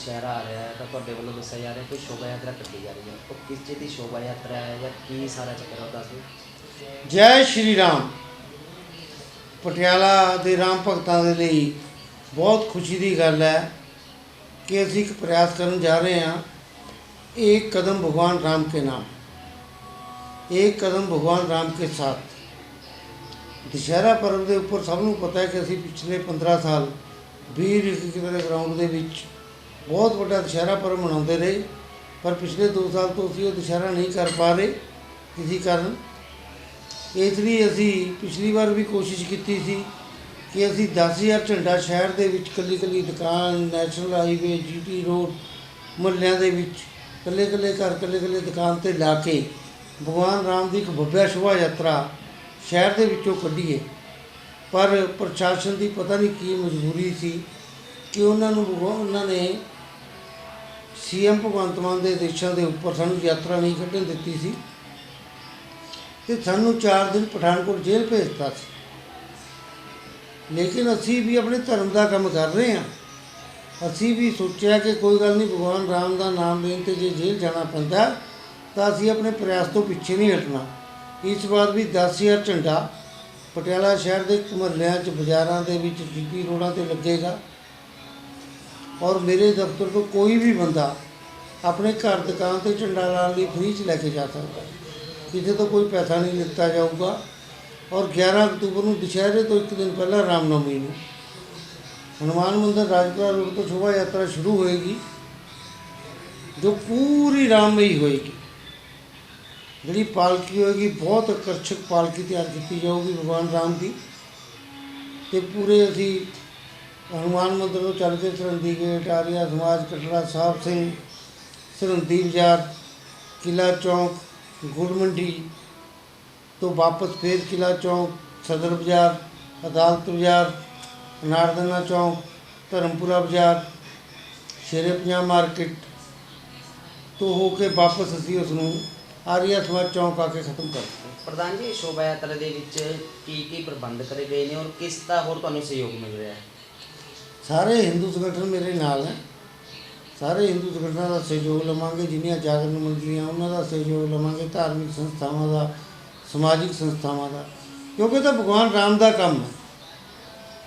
ਦੁਸਹਿਰਾ ਆ ਰਿਹਾ ਹੈ ਤਾਂ ਤੁਹਾਡੇ ਵੱਲੋਂ ਦੱਸਿਆ ਜਾ ਰਿਹਾ ਕਿ ਸ਼ੋਭਾ ਯਾਤਰਾ ਕੱਢੀ ਜਾ ਰਹੀ ਹੈ ਉਹ ਕਿਸ ਚੀਜ਼ ਦੀ ਸ਼ੋਭਾ ਯਾਤਰਾ ਹੈ ਜਾਂ ਕੀ ਸਾਰਾ ਚੱਕਰ ਹੈ ਉਹ ਦੱਸ ਦਿਓ ਜੈ ਸ਼੍ਰੀ ਰਾਮ ਪਟਿਆਲਾ ਦੇ ਰਾਮ ਭਗਤਾਂ ਦੇ ਲਈ ਬਹੁਤ ਖੁਸ਼ੀ ਦੀ ਗੱਲ ਹੈ ਕਿ ਅਸੀਂ ਇੱਕ ਪ੍ਰਯਾਸ ਕਰਨ ਜਾ ਰਹੇ ਹਾਂ एक कदम भगवान राम के नाम एक कदम भगवान राम के साथ ਦੁਸ਼ਹਿਰਾ ਪਰਵ ਦੇ ਉੱਪਰ ਸਭ ਨੂੰ ਪਤਾ ਹੈ ਕਿ ਅਸੀਂ ਪਿਛਲੇ 15 ਸਾਲ ਵੀਰ ਕਿਤੇ ਗਰਾਊਂਡ ਦੇ ਵਿੱਚ ਬਹੁਤ ਵੱਡਾ ਦੁਸ਼ਹਿਰਾ ਪਰਵ ਮਨਾਉਂਦੇ ਰਹੇ। ਪਰ ਪਿਛਲੇ 2 ਸਾਲ ਤੋਂ ਅਸੀਂ ਉਹ ਦੁਸ਼ਹਿਰਾ ਨਹੀਂ ਕਰ ਪਾ ਰਹੇ ਕਿਸੇ ਕਾਰਨ। ਇਸ ਲਈ ਅਸੀਂ ਪਿਛਲੀ ਵਾਰ ਵੀ ਕੋਸ਼ਿਸ਼ ਕੀਤੀ ਸੀ ਕਿ ਅਸੀਂ 10000 ਝੰਡਾ ਸ਼ਹਿਰ ਦੇ ਵਿੱਚ ਕੱਲੀ ਕੱਲੀ ਦੁਕਾਨ, ਨੈਸ਼ਨਲ ਹਾਈਵੇ, ਜੀਟੀ ਰੋਡ, ਮੁਹੱਲਿਆਂ ਦੇ ਵਿੱਚ ਕੱਲੇ ਕੱਲੇ ਘਰ ਕੱਲੇ ਕੱਲੇ ਦੁਕਾਨ ਤੇ ਲਾ ਕੇ ਭਗਵਾਨ ਰਾਮ ਦੀ ਇੱਕ ਭव्य ਸ਼ੋਭਾ ਯਾਤਰਾ ਸ਼ਹਿਰ ਦੇ ਵਿੱਚੋਂ ਕੱਢੀਏ। ਪਰ ਪ੍ਰਸ਼ਾਸਨ ਦੀ ਪਤਾ ਨਹੀਂ ਕੀ ਮਜਬੂਰੀ ਸੀ। ਕਿ ਉਹਨਾਂ ਨੂੰ ਉਹਨਾਂ ਨੇ ਸੀਐਮ ਭਗਵੰਤ ਮਾਨ ਦੇ ਦੇਸ਼ਾਂ ਦੇ ਉੱਪਰ ਸਾਨੂੰ ਯਾਤਰਾ ਨਹੀਂ ਕੱਢਣ ਦਿੱਤੀ ਸੀ। ਤੇ ਸਾਨੂੰ 4 ਦਿਨ ਪਠਾਨਕੋਟ ਜੇਲ੍ਹ ਭੇਜਤਾ ਸੀ। ਲੇਕਿਨ ਅਸੀਂ ਵੀ ਆਪਣੇ ਧਰਮ ਦਾ ਕੰਮ ਕਰ ਰਹੇ ਹਾਂ। ਅਸੀਂ ਵੀ ਸੋਚਿਆ ਕਿ ਕੋਈ ਗੱਲ ਨਹੀਂ, ਭਗਵਾਨ ਰਾਮ ਦਾ ਨਾਮ ਲੈਣ ਤੇ ਜੇ ਜੇਲ੍ਹ ਜਾਣਾ ਪੈਂਦਾ, ਤਾਂ ਅਸੀਂ ਆਪਣੇ ਪ੍ਰਯਾਸ ਤੋਂ ਪਿੱਛੇ ਨਹੀਂ ਹਟਣਾ। ਇਸ ਵਾਰ ਵੀ 10000 ਝੰਡਾ ਪਟਿਆਲਾ ਸ਼ਹਿਰ ਦੇ ਮੁਹੱਲਿਆਂ 'ਚ ਬਾਜ਼ਾਰਾਂ ਦੇ ਵਿੱਚ, ਜੀਪੀ ਰੋਡਾਂ ਤੇ ਲੱਗੇਗਾ। ਔਰ ਮੇਰੇ ਦਫ਼ਤਰ ਤੋਂ ਕੋਈ ਵੀ ਬੰਦਾ ਆਪਣੇ ਘਰ ਦੁਕਾਨ ਤੇ ਝੰਡਾ ਲਾਉਣ ਲਈ ਫ੍ਰੀ 'ਚ ਲੈ ਕੇ ਜਾ ਸਕਦਾ। ਕਿਸੇ ਤੋਂ ਕੋਈ ਪੈਸਾ ਨਹੀਂ ਲਿੱਤਾ ਜਾਊਗਾ। ਔਰ 11 ਅਕਤੂਬਰ ਨੂੰ ਦੁਸ਼ਹਿਰੇ ਤੋਂ ਇੱਕ ਦਿਨ ਪਹਿਲਾਂ ਰਾਮਨਵਮੀ ਨੂੰ। ਹਨੂਮਾਨ ਮੰਦਿਰ ਰਾਜਪੁਰਾ ਰੋਡ ਤੋਂ ਸ਼ੋਭਾ ਯਾਤਰਾ ਸ਼ੁਰੂ ਹੋਏਗੀ, ਜੋ ਪੂਰੀ ਰਾਮਮਈ ਹੋਏਗੀ। ਜਿਹੜੀ ਪਾਲਕੀ ਹੋਏਗੀ, ਬਹੁਤ ਆਕਰਸ਼ਕ ਪਾਲਕੀ ਤਿਆਰ ਕੀਤੀ ਜਾਊਗੀ ਭਗਵਾਨ ਰਾਮ ਦੀ। ਤੇ ਪੂਰੇ ਅਸੀਂ ਹਨੂਮਾਨ ਮੰਦਿਰ ਤੋਂ ਚੱਲ ਕੇ ਸਰਹੰਦੀ ਗੇਟ, ਆਰੀਆ ਸਮਾਜ ਕਟੜਾ ਸਾਹਿਬ ਸਿੰਘ, ਸਰਹੰਦੀ ਬਾਜ਼ਾਰ ਕਿਲਾ ਚੌਂਕ ਗੁਰਮੰਡੀ ਤੋਂ ਵਾਪਸ ਫੇਰ ਕਿਲਾ ਚੌਂਕ, ਸਦਰ ਬਾਜ਼ਾਰ, ਅਦਾਲਤ ਬਾਜ਼ਾਰ ਨਾਰਦਨਾ ਚੌਂਕ, ਧਰਮਪੁਰਾ ਬਾਜ਼ਾਰ, ਸ਼ੇਰੇ ਪੰਜਾਬ ਮਾਰਕੀਟ ਤੋਂ ਹੋ ਕੇ ਵਾਪਸ ਅਸੀਂ ਉਸ ਨੂੰ ਆਰੀਆ ਸਮਾਜ ਚੌਂਕ ਆ ਕੇ ਖਤਮ ਕਰ ਦਿੱਤਾ। ਪ੍ਰਧਾਨ ਜੀ, ਸ਼ੋਭਾ ਯਾਤਰਾ ਦੇ ਵਿੱਚ ਕੀ ਕੀ ਪ੍ਰਬੰਧ ਕਰੇ ਗਏ ਨੇ ਔਰ ਕਿਸ ਦਾ ਹੋਰ ਤੁਹਾਨੂੰ ਸਹਿਯੋਗ ਮਿਲ ਰਿਹਾ ਹੈ? ਸਾਰੇ ਹਿੰਦੂ ਸੰਗਠਨ ਮੇਰੇ ਨਾਲ ਹੈ ਸਾਰੇ ਹਿੰਦੂ ਸੰਗਠਨਾਂ ਦਾ ਸਹਿਯੋਗ ਲਵਾਂਗੇ, ਜਿੰਨੀਆਂ ਜਾਗਰਣ ਮੰਡਲੀਆਂ, ਉਹਨਾਂ ਦਾ ਸਹਿਯੋਗ ਲਵਾਂਗੇ, ਧਾਰਮਿਕ ਸੰਸਥਾਵਾਂ ਦਾ, ਸਮਾਜਿਕ ਸੰਸਥਾਵਾਂ ਦਾ। ਕਿਉਂਕਿ ਤਾਂ ਭਗਵਾਨ ਰਾਮ ਦਾ ਕੰਮ ਹੈ।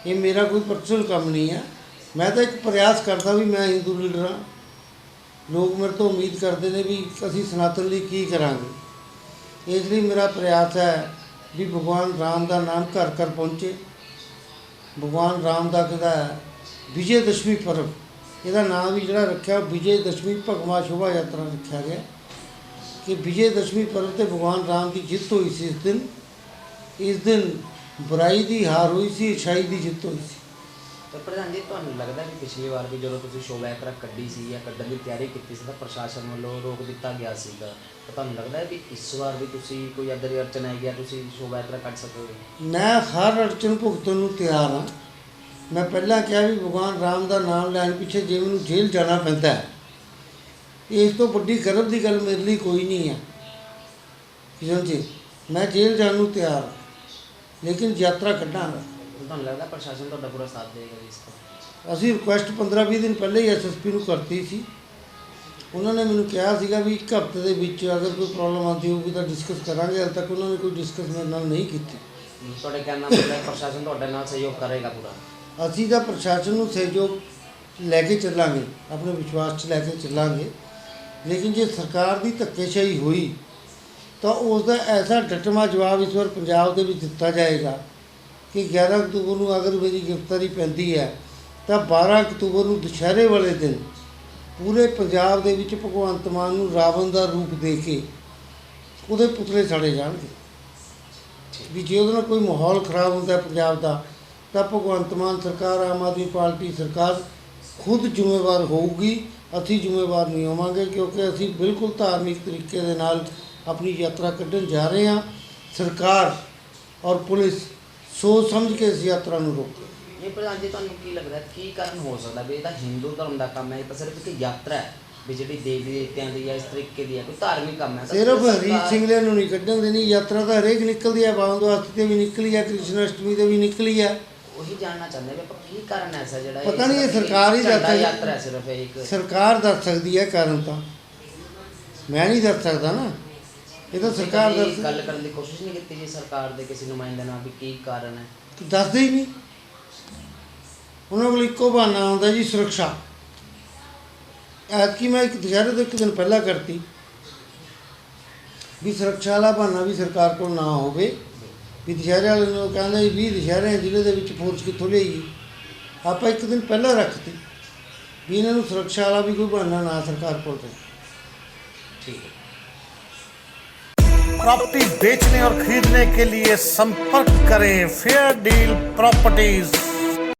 ਇਹ ਮੇਰਾ ਕੋਈ ਪਰਸਨਲ ਕੰਮ ਨਹੀਂ ਹੈ। ਮੈਂ ਤਾਂ ਇੱਕ ਪ੍ਰਯਾਸ ਕਰਦਾ ਵੀ ਮੈਂ ਹਿੰਦੂ ਲੀਡਰ ਹਾਂ। ਲੋਕ ਮੇਰੇ ਤੋਂ ਉਮੀਦ ਕਰਦੇ ਨੇ ਵੀ ਅਸੀਂ ਸਨਾਤਨ ਲਈ ਕੀ ਕਰਾਂਗੇ। ਇਸ ਲਈ ਮੇਰਾ ਪ੍ਰਯਾਸ ਹੈ ਵੀ ਭਗਵਾਨ ਰਾਮ ਦਾ ਨਾਮ ਘਰ ਘਰ ਪਹੁੰਚੇ। ਭਗਵਾਨ ਰਾਮ ਦਾ ਕਿਹਦਾ ਵਿਜੇ ਦਸ਼ਮੀ ਪਰਵ ਇਹਦਾ ਨਾਮ ਵੀ ਜਿਹੜਾ ਰੱਖਿਆ ਵਿਜੇ ਦਸ਼ਮੀ ਭਗਵਾ ਸ਼ੋਭਾ ਯਾਤਰਾ ਰੱਖਿਆ ਗਿਆ। ਕਿ ਵਿਜੇ ਦਸ਼ਮੀ ਪਰਵ ਤੇ ਭਗਵਾਨ ਰਾਮ ਦੀ ਜਿੱਤ ਹੋਈ ਸੀ ਇਸ ਦਿਨ। ਇਸ ਦਿਨ ਬੁਰਾਈ ਦੀ ਹਾਰ ਹੋਈ ਸੀ ਅਛਾਈ ਦੀ ਜਿੱਤ ਹੋਈ ਸੀ। ਤਾਂ ਪ੍ਰਧਾਨ ਜੀ ਤੁਹਾਨੂੰ ਲੱਗਦਾ ਕਿ ਪਿਛਲੀ ਵਾਰ ਵੀ ਜਦੋਂ ਤੁਸੀਂ ਸ਼ੋਭਾ ਯਾਤਰਾ ਕੱਢੀ ਸੀ ਜਾਂ ਕੱਢਣ ਦੀ ਤਿਆਰੀ ਕੀਤੀ ਸੀ ਤਾਂ ਪ੍ਰਸ਼ਾਸਨ ਵੱਲੋਂ ਰੋਕ ਦਿੱਤਾ ਗਿਆ ਸੀਗਾ? ਤਾਂ ਤੁਹਾਨੂੰ ਲੱਗਦਾ ਹੈ ਵੀ ਇਸ ਵਾਰ ਵੀ ਤੁਸੀਂ ਕੋਈ ਅਦਰ ਅੜਚਨ ਆਈ ਗਿਆ ਤੁਸੀਂ ਸ਼ੋਭਾ ਯਾਤਰਾ ਕੱਢ ਸਕੋਗੇ? ਮੈਂ ਹਰ ਅੜਚਨ ਭੁਗਤਣ ਨੂੰ ਤਿਆਰ ਹਾਂ। ਮੈਂ ਪਹਿਲਾਂ ਕਿਹਾ ਵੀ ਭਗਵਾਨ ਰਾਮ ਦਾ ਨਾਮ ਲੈਣ ਪਿੱਛੇ ਜੇ ਮੈਨੂੰ ਜੇਲ੍ਹ ਜਾਣਾ ਪੈਂਦਾ ਹੈ ਇਸ ਤੋਂ ਵੱਡੀ ਗਰਵ ਦੀ ਗੱਲ ਮੇਰੇ ਲਈ ਕੋਈ ਨਹੀਂ ਹੈ। ਕਿਸ਼ਨ ਜੀ ਮੈਂ ਜੇਲ੍ਹ ਜਾਣ ਨੂੰ ਤਿਆਰ ਹਾਂ ਲੇਕਿਨ ਯਾਤਰਾ ਕੱਢਾਂਗਾ। ਤੁਹਾਨੂੰ ਲੱਗਦਾ ਪ੍ਰਸ਼ਾਸਨ ਤੁਹਾਡਾ ਪੂਰਾ ਸਾਥ ਦੇਗਾ ਇਸ ਤੋਂ? ਅਸੀਂ ਰਿਕੁਐਸਟ 15-20 ਦਿਨ ਪਹਿਲੇ ਹੀ ਐਸਐਸਪੀ ਨੂੰ ਕਰਤੀ ਸੀ। ਉਹਨਾਂ ਨੇ ਮੈਨੂੰ ਕਿਹਾ ਸੀਗਾ ਵੀ ਇੱਕ ਹਫ਼ਤੇ ਦੇ ਵਿੱਚ ਅਗਰ ਕੋਈ ਪ੍ਰੋਬਲਮ ਆਉਂਦੀ ਹੋਊਗੀ ਤਾਂ ਡਿਸਕਸ ਕਰਾਂਗੇ ਹਾਲੇ ਤੱਕ ਉਹਨਾਂ ਨੇ ਕੋਈ ਡਿਸਕਸ ਮੇਰੇ ਨਾਲ ਨਹੀਂ ਕੀਤੀ। ਤੁਹਾਡੇ ਕਹਿਣ ਦਾ ਮਤਲਬ ਪ੍ਰਸ਼ਾਸਨ ਤੁਹਾਡੇ ਨਾਲ ਸਹਿਯੋਗ ਕਰੇਗਾ ਪੂਰਾ। ਅਸੀਂ ਤਾਂ ਪ੍ਰਸ਼ਾਸਨ ਨੂੰ ਸਹਿਯੋਗ ਲੈ ਕੇ ਚੱਲਾਂਗੇ, ਆਪਣੇ ਵਿਸ਼ਵਾਸ 'ਚ ਲੈ ਕੇ ਚੱਲਾਂਗੇ। ਲੇਕਿਨ ਜੇ ਸਰਕਾਰ ਦੀ ਧੱਕੇਸ਼ਾਹੀ ਹੋਈ, ਤਾਂ ਉਸ ਦਾ ਐਸਾ ਡਟਮਾ ਜਵਾਬ ਇਸ ਵਾਰ ਪੰਜਾਬ ਦੇ ਵਿੱਚ ਦਿੱਤਾ ਜਾਏਗਾ ਕਿ 11 ਅਕਤੂਬਰ ਨੂੰ ਅਗਰ ਮੇਰੀ ਗ੍ਰਿਫਤਾਰੀ ਪੈਂਦੀ ਹੈ, ਤਾਂ 12 ਅਕਤੂਬਰ ਨੂੰ ਦੁਸ਼ਹਿਰੇ ਵਾਲੇ ਦਿਨ ਪੂਰੇ ਪੰਜਾਬ ਦੇ ਵਿੱਚ ਭਗਵੰਤ ਮਾਨ ਨੂੰ ਰਾਵਣ ਦਾ ਰੂਪ ਦੇ ਕੇ ਉਹਦੇ ਪੁਤਲੇ ਸਾੜੇ ਜਾਣਗੇ। ਵੀ ਜੇ ਉਹਦੇ ਨਾਲ ਕੋਈ ਮਾਹੌਲ ਖਰਾਬ ਹੁੰਦਾ ਪੰਜਾਬ ਦਾ ਤਾਂ ਭਗਵੰਤ ਮਾਨ ਸਰਕਾਰ ਆਮ ਆਦਮੀ ਪਾਰਟੀ ਸਰਕਾਰ ਖੁਦ ਜ਼ਿੰਮੇਵਾਰ ਹੋਊਗੀ। ਅਸੀਂ ਜ਼ਿੰਮੇਵਾਰ ਨਹੀਂ ਹੋਵਾਂਗੇ ਕਿਉਂਕਿ ਅਸੀਂ ਬਿਲਕੁਲ ਧਾਰਮਿਕ ਤਰੀਕੇ ਦੇ ਨਾਲ ਆਪਣੀ ਯਾਤਰਾ ਕੱਢਣ ਜਾ ਰਹੇ ਹਾਂ। ਸਰਕਾਰ ਔਰ ਪੁਲਿਸ ਸੋਚ ਸਮਝ ਕੇ ਇਸ ਯਾਤਰਾ ਨੂੰ ਰੋਕੇ ਇਹ ਪ੍ਰਧਾਨ ਜੀ ਤੁਹਾਨੂੰ ਕੀ ਲੱਗਦਾ ਕੀ ਕਾਰਨ ਹੋ ਸਕਦਾ ਵੀ ਇਹ ਤਾਂ ਹਿੰਦੂ ਧਰਮ ਦਾ ਕੰਮ ਹੈ ਇਹ ਤਾਂ ਸਿਰਫ ਇੱਕ ਯਾਤਰਾ ਹੈ ਵੀ ਜਿਹੜੀ ਦੇਵੀ ਦੇਵਤਿਆਂ ਦੀ ਹੈ ਇਸ ਤਰੀਕੇ ਦੀ ਹੈ ਕੋਈ ਧਾਰਮਿਕ ਕੰਮ ਹੈ। ਸਿਰਫ ਹਰੀ ਸਿੰਘਲੇ ਨੂੰ ਨਹੀਂ ਕੱਢਣ ਦੇਣੀ ਯਾਤਰਾ ਤਾਂ ਹਰੇਕ ਨਿਕਲਦੀ ਹੈ ਬਾਵਨ ਵਾਸਤੇ ਤੇ ਵੀ ਨਿਕਲੀ ਹੈ ਕ੍ਰਿਸ਼ਨ ਅਸ਼ਟਮੀ ਤੇ ਵੀ ਨਿਕਲੀ ਹੈ। ਉਹੀ ਜਾਣਨਾ ਚਾਹੁੰਦੇ ਵੀ ਆਪਾਂ ਕੀ ਕਾਰਨ ਐਸਾ ਜਿਹੜਾ ਪਤਾ ਨਹੀਂ ਇਹ ਸਰਕਾਰ ਹੀ ਝੰਡਾ। ਯਾਤਰਾ ਹੈ ਸਿਰਫ ਇਹ ਇੱਕ। ਸਰਕਾਰ ਦੱਸ ਸਕਦੀ ਹੈ ਕਾਰਨ ਤਾਂ। ਮੈਂ ਨਹੀਂ ਦੱਸ ਸਕਦਾ ਨਾ। ਇਹ ਤਾਂ ਸਰਕਾਰ ਦੱਸ ਗੱਲ ਕਰਨ ਦੀ ਕੋਸ਼ਿਸ਼ ਨਹੀਂ ਕੀਤੀ ਜੀ ਸਰਕਾਰ ਦੇ ਕਿਸੇ ਨੁਮਾਇੰਦੇ ਨਾਲ ਵੀ ਕੀ ਕਾਰਨ ਹੈ। ਦੱਸਦੇ ਹੀ ਨਹੀਂ। ਉਹਨਾਂ ਕੋਲ ਇੱਕੋ ਬਹਾਨਾ ਆਉਂਦਾ ਜੀ ਸੁਰੱਖਿਆ। ਐਤਕੀ ਮੈਂ ਇੱਕ ਦੁਸ਼ਹਿਰੇ ਤੋਂ ਇੱਕ ਦਿਨ ਪਹਿਲਾਂ ਕਰਤੀ। ਵੀ ਸੁਰੱਖਿਆ ਵਾਲਾ ਬਹਾਨਾ ਵੀ ਸਰਕਾਰ ਕੋਲ ਨਾ ਹੋਵੇ। ਵੀ ਦੁਸ਼ਹਿਰੇ ਵਾਲੇ ਨੂੰ ਕਹਿੰਦੇ ਵੀ 20 ਦੁਸ਼ਹਿਰੇ ਜ਼ਿਲ੍ਹੇ ਦੇ ਵਿੱਚ ਫੋਰਸ ਕਿੱਥੋਂ ਲਿਆਈਏ ਆਪਾਂ ਇੱਕ ਦਿਨ ਪਹਿਲਾਂ ਰੱਖਤੀ ਵੀ ਇਹਨਾਂ ਨੂੰ ਸੁਰੱਖਿਆ ਵਾਲਾ ਵੀ ਕੋਈ ਬਹਾਨਾ ਨਾ ਸਰਕਾਰ ਕੋਲ ਰਹੇ ਠੀਕ ਹੈ प्रॉपर्टी बेचने और खरीदने के लिए संपर्क करें फेयर डील प्रॉपर्टीज